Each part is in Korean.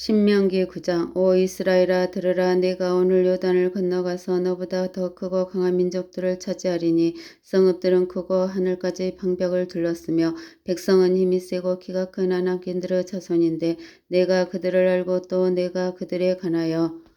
신명기 9장 오 이스라엘아 들으라. 내가 오늘 요단을 건너가서 너보다 더 크고 강한 민족들을 차지하리니 성읍들은 크고 하늘까지 방벽을 둘렀으며 백성은 힘이 세고 키가 큰 아낙인들의 자손인데 내가 그들을 알고 또 내가 그들에 관하여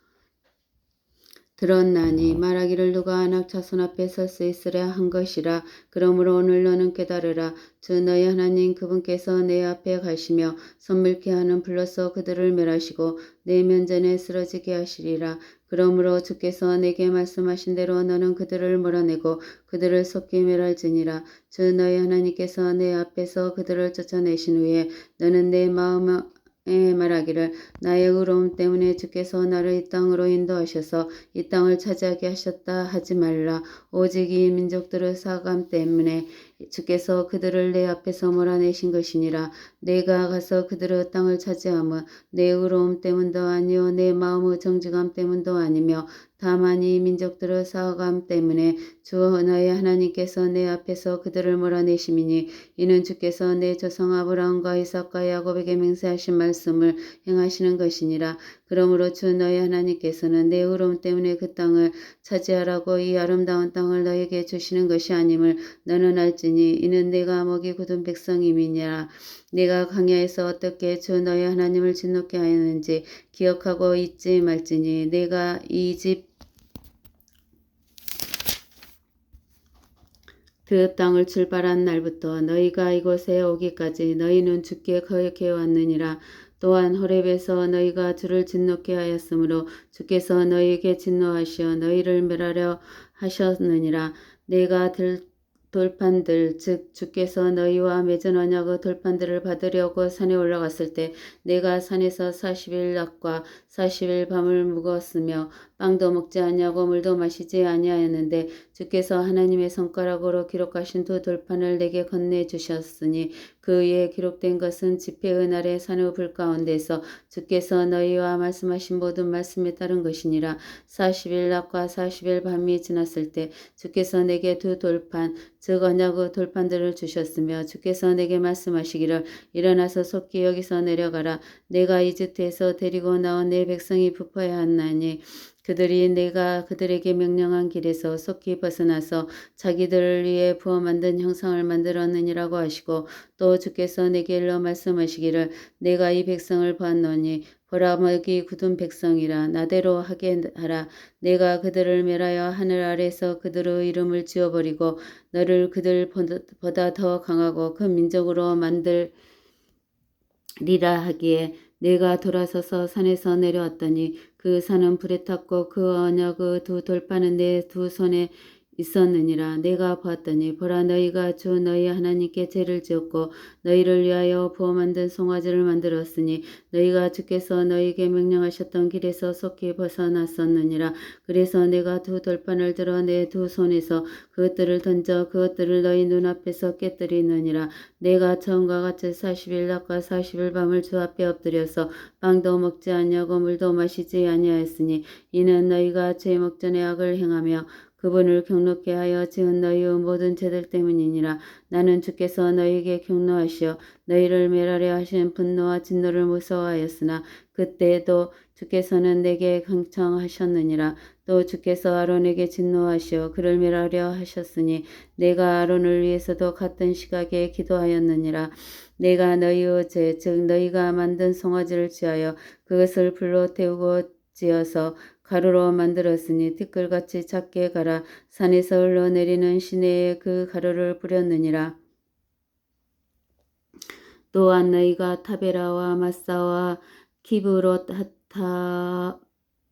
들었나니 말하기를 누가 자손 앞에 설수 있으랴 한 것이라. 그러므로 오늘 너는 깨달으라. 주 너희 하나님 그분께서 내 앞에 가시며 선물케 하는 불로서 그들을 멸하시고 내 면전에 쓰러지게 하시리라. 그러므로 주께서 내게 말씀하신 대로 너는 그들을 몰아내고 그들을 속히 멸할지니라. 주 너희 하나님께서 내 앞에서 그들을 쫓아내신 후에 너는 내 마음 에 말하기를 나의 의로움 때문에 주께서 나를 이 땅으로 인도하셔서 이 땅을 차지하게 하셨다 하지 말라. 오직 이 민족들의 사감 때문에 주께서 그들을 내 앞에서 몰아내신 것이니라. 내가 가서 그들의 땅을 차지함은 내 의로움 때문도 아니요 내 마음의 정직함 때문도 아니며 다만 이 민족들의 사감 때문에 주 너희 하나님께서 내 앞에서 그들을 몰아내심이니 이는 주께서 내 조상 아브라함과 이삭과 야곱에게 맹세하신 말씀을 행하시는 것이니라. 그러므로 주 너희 하나님께서는 내 의로움 때문에 그 땅을 차지하라고 이 아름다운 땅을 너에게 주시는 것이 아님을 너는 알지 니 이는 내가 먹이 굳은 백성임이니라. 내가 광야에서 어떻게 주 너희 하나님을 진노케 하였는지 기억하고 잊지 말지니 내가 이집 그 땅을 출발한 날부터 너희가 이곳에 오기까지 너희는 주께 거역해 왔느니라. 또한 호렙에서 너희가 주를 진노케 하였으므로 주께서 너희에게 진노하시어 너희를 멸하려 하셨느니라. 내가 들, 돌판들 즉 주께서 너희와 맺은 언약의 돌판들을 받으려고 산에 올라갔을 때 내가 산에서 40일 낮과 40일 밤을 묵었으며 빵도 먹지 아니하고 물도 마시지 아니하였는데 주께서 하나님의 손가락으로 기록하신 두 돌판을 내게 건네 주셨으니 그 위에 기록된 것은 집회의 날에 산의 불 가운데서 주께서 너희와 말씀하신 모든 말씀에 따른 것이니라. 40일 낮과 40일 밤이 지났을 때 주께서 내게 두 돌판 즉 언약의 돌판들을 주셨으며 주께서 내게 말씀하시기를 일어나서 속히 여기서 내려가라. 내가 이집트에서 데리고 나온 내 백성이 부패하 한나니 그들이 내가 그들에게 명령한 길에서 속히 벗어나서 자기들을 위해 부어 만든 형상을 만들었느니라고 하시고 또 주께서 내게 일러 말씀하시기를 내가 이 백성을 보았노니 보라 먹이 굳은 백성이라 나대로 하게 하라. 내가 그들을 멸하여 하늘 아래서 그들의 이름을 지워버리고 너를 그들보다 더 강하고 큰 민족으로 만들리라 하기에 내가 돌아서서 산에서 내려왔더니 그 산은 불에 탔고 그 언약의 두 돌판은 내두 손에 있었느니라. 내가 보았더니 보라 너희가 주 너희 하나님께 죄를 지었고 너희를 위하여 부어 만든 송아지를 만들었으니 너희가 주께서 너희에게 명령하셨던 길에서 속히 벗어났었느니라. 그래서 내가 두 돌판을 들어 내 두 손에서 그것들을 던져 그것들을 너희 눈앞에서 깨뜨리느니라. 내가 처음과 같이 40일 낮과 40일 밤을 주 앞에 엎드려서 빵도 먹지 아니하고 물도 마시지 아니하였으니 이는 너희가 죄 먹전에 악을 행하며 그분을 경롭게 하여 지은 너희의 모든 죄들 때문이니라. 나는 주께서 너희에게 경노하시어 너희를 멸하려 하신 분노와 진노를 무서워하였으나 그때에도 주께서는 내게 강청하셨느니라. 또 주께서 아론에게 진노하시어 그를 멸하려 하셨으니 내가 아론을 위해서도 같은 시각에 기도하였느니라. 내가 너희의 죄, 즉 너희가 만든 송아지를 취하여 그것을 불로 태우고 지어서 가루로 만들었으니 티끌같이 작게 가라 산에서 흘러내리는 시내에 그 가루를 뿌렸느니라. 또한 너희가 타베라와 마사와 키브롯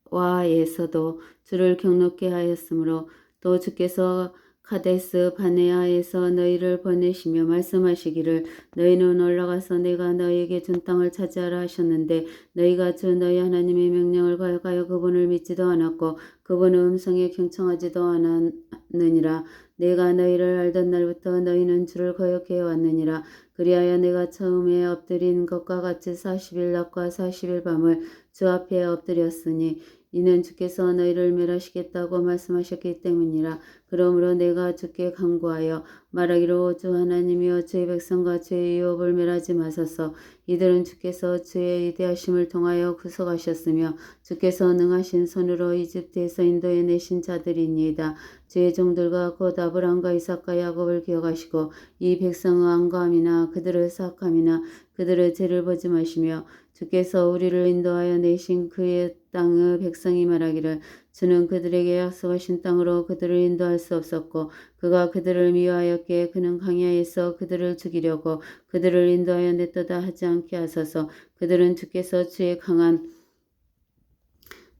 하타와에서도 주를 경롭게 하였으므로 또 주께서 카데스 바네아에서 너희를 보내시며 말씀하시기를 너희는 올라가서 내가 너희에게 준 땅을 차지하라 하셨는데 너희가 주 너희 하나님의 명령을 가여 그분을 믿지도 않았고 그분의 음성에 경청하지도 않았느니라 내가 너희를 알던 날부터 너희는 주를 거역해 왔느니라 그리하여 내가 처음에 엎드린 것과 같이 40일 낮과 40일 밤을 주 앞에 엎드렸으니 이는 주께서 너희를 멸하시겠다고 말씀하셨기 때문이라. 그러므로 내가 주께 간구하여 말하기로 주 하나님이여 주의 백성과 주의 유업을 멸하지 마소서. 이들은 주께서 주의 위대하심을 통하여 구속하셨으며 주께서 능하신 손으로 이집트에서 인도해 내신 자들이니이다. 주의 종들과 곧 아브라함과 이삭과 야곱을 기억하시고 이 백성의 안과함이나 그들의 사악함이나 그들의 죄를 보지 마시며 주께서 우리를 인도하여 내신 그의 땅의 백성이 말하기를 주는 그들에게 약속하신 땅으로 그들을 인도할 수 없었고 그가 그들을 미워하였기에 그는 강야에서 그들을 죽이려고 그들을 인도하여 냈도다 하지 않게 하소서 그들은 주께서 주의 강한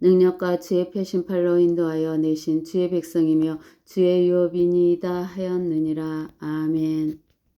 능력과 주의 표심팔로 인도하여 내신 주의 백성이며 주의 유업이니이다 하였느니라 아멘.